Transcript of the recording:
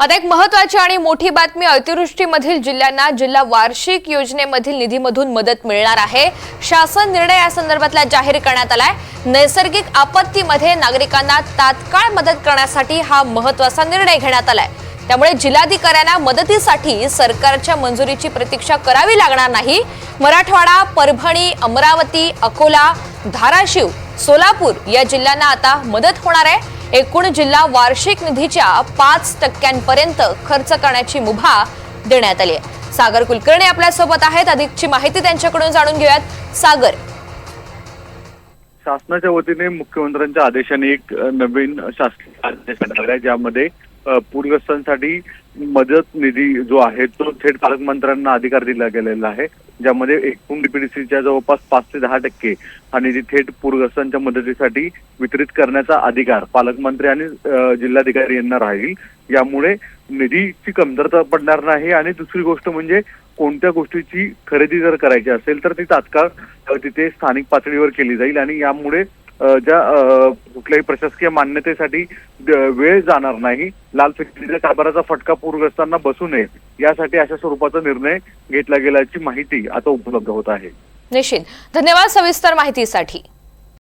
आता एक महत्वाची आणि मोठी बातमी अतिवृष्टीमधील जिल्ह्यांना जिल्हा वार्षिक योजनेमधील निधीमधून मदत मिळणार आहे. शासन निर्णय या संदर्भातला जाहीर करण्यात आलाय. नैसर्गिक आपत्तीमध्ये नागरिकांना तात्काळ मदत करण्यासाठी हा महत्त्वाचा निर्णय घेण्यात आलाय. त्यामुळे जिल्हाधिकाऱ्यांना मदतीसाठी सरकारच्या मंजुरीची प्रतीक्षा करावी लागणार नाही. मराठवाडा परभणी अमरावती अकोला धाराशिव सोलापूर या जिल्ह्यांना आता मदत होणार आहे. एकूण जिल्हा वार्षिक निधीच्या पाच टक्क्यांपर्यंत खर्च करण्याची मुभा देण्यात आली आहे. सागर कुलकर्णी आपल्यासोबत आहेत. अधिकची माहिती त्यांच्याकडून जाणून घेऊयात. सागर. शासनाच्या वतीने मुख्यमंत्र्यांच्या आदेशाने एक नवीन शासकीय आदेश आहे ज्यामध्ये पूरग्रस्तांसाठी मदत निधी जो आहे तो थेट पालकमंत्र्यांना अधिकार दिला गेलेला आहे ज्यामध्ये एकूण डीपीडीसीच्या जवळपास पाच ते दहा टक्के हा निधी थेट पूरग्रस्तांच्या मदतीसाठी वितरित करण्याचा अधिकार पालकमंत्री आणि जिल्हाधिकारी यांना राहील. यामुळे निधीची कमतरता पडणार नाही आणि दुसरी गोष्ट म्हणजे कोणत्या गोष्टीची खरेदी जर करायची असेल तर ती तात्काळ तिथे स्थानिक पातळीवर केली जाईल आणि यामुळे ज्या कुठल्याही प्रशासकीय मान्यतेसाठी वेळ जाणार नाही. लाल फिल्डच्या कारभाराचा फटका पूरग्रस्तांना बसू नये. यासाठी अशा स्वरूपाचा निर्णय घेतला गेल्याची माहिती आता उपलब्ध होत आहे. निश्चित. धन्यवाद सविस्तर माहितीसाठी.